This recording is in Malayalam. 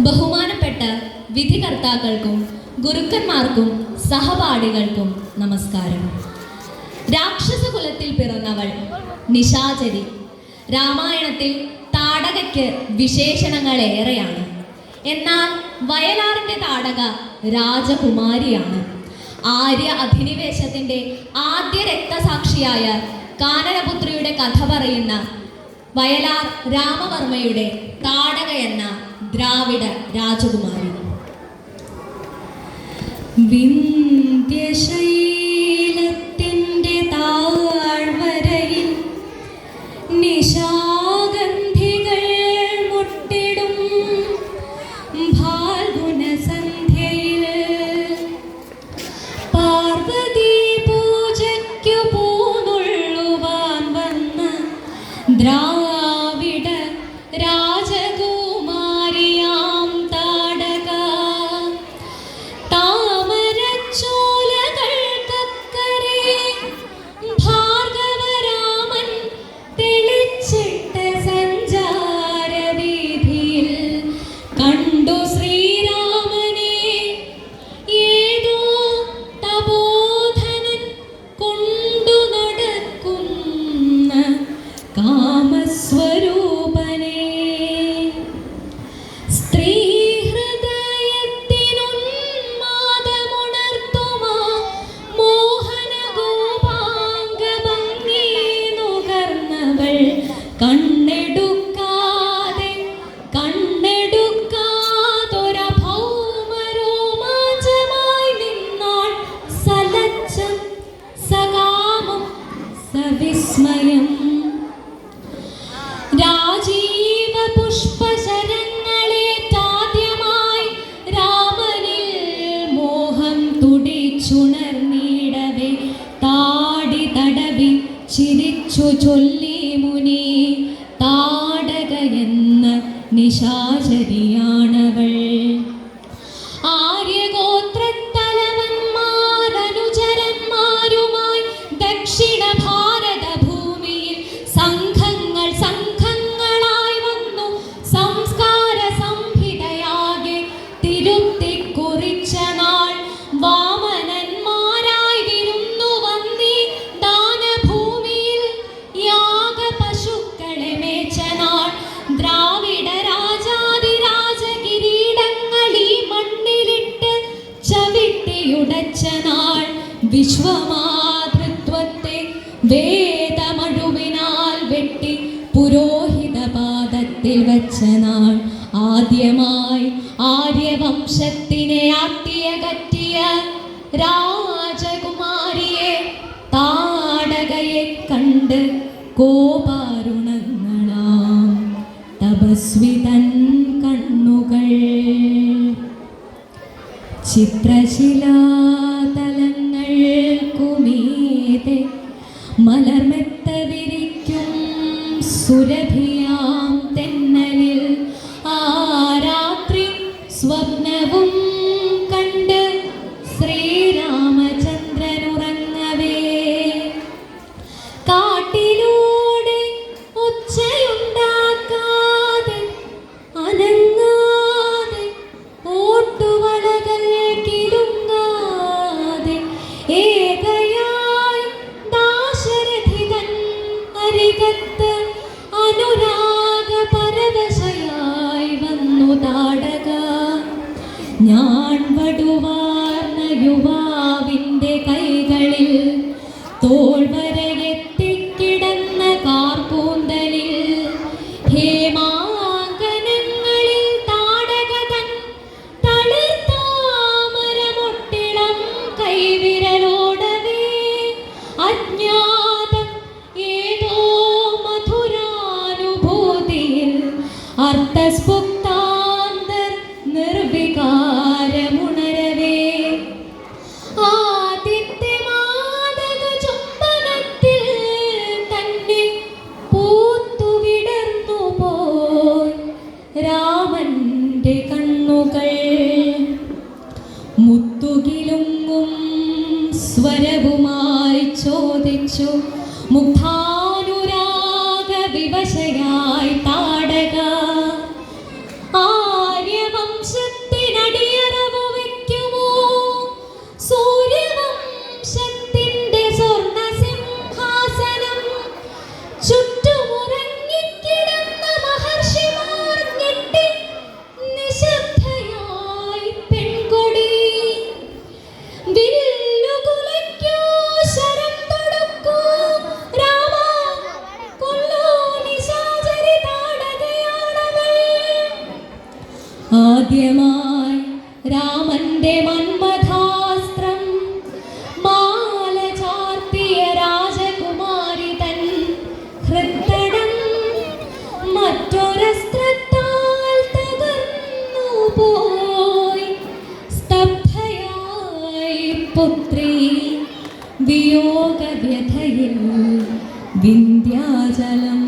ബഹുമാനപ്പെട്ട വിധികർത്താക്കൾക്കും ഗുരുക്കന്മാർക്കും സഹപാഠികൾക്കും നമസ്കാരം. രാക്ഷസകുലത്തിൽ പിറന്നവൾ നിശാചരി. രാമായണത്തിൽ താടകയ്ക്ക് വിശേഷണങ്ങൾ ഏറെയാണ് എന്നാൽ വയലാറിന്റെ താടക രാജകുമാരിയാണ്. ആര്യ അധിനിവേശത്തിന്റെ ആദ്യ രക്തസാക്ഷിയായ കാനനപുത്രിയുടെ കഥ പറയുന്ന വയലാർ രാമവർമ്മയുടെ താടക എന്ന ദ്രാവിഡ രാജകുമാരി. വിന്ധ്യശൈലത്തിന്റെ താഴ്വരയിൽ നിശാഗന്ധികൾ മുട്ടിടും ഫാൽഗുന സന്ധ്യയിൽ പാർവതി പൂജയ്ക്കു പോന്നുള്ളുവാൻ വന്ന ദ്രാവിഡ കണ്ണെടുക്കാതെ സലച്ചം സവിസ്മയം. രാജീവ രാമനിൽ മോഹം തുടിച്ചുണർന്നിടവേ നിശാചരിയാണവൾ. ചവിട്ടിയുടച്ച നാൾ വിശ്വമാതൃത്വത്തെ വേദമഴുവിനാൽ വെട്ടി പുരോഹിത പാദത്തിൽ നാൾ. ആദ്യമായി ആര്യവംശത്തിനെ ആട്ടിയകറ്റിയ രാജകുമാരിയെ താടകയെ കണ്ട് കോപാരുണങ്ങളാം. തപസ്വിതൻ കണ്ണുകൾ. ചിത്രശിലാതലങ്ങൾക്കുമീതെ മലർമെത്ത തോൾവരയെത്തിക്കിടന്ന രാമന്റെ കണ്ണുകൾ മുത്തുകിലുങ്ങും സ്വരവുമായി ചോദിച്ചു മുഗ്ധാനുരാഗ ആദ്യമായി രാമന്റെ മന്മഥാസ്ത്രം. മാല ചാർത്തിയ രാജകുമാരി തൻ ഹൃത്തടം മറ്റൊരസ്ത്രത്താൽ തകർന്നു പോയി. സ്തബ്ധയായി പുത്രി വിയോഗ വ്യഥയിൽ വിന്ധ്യാചലം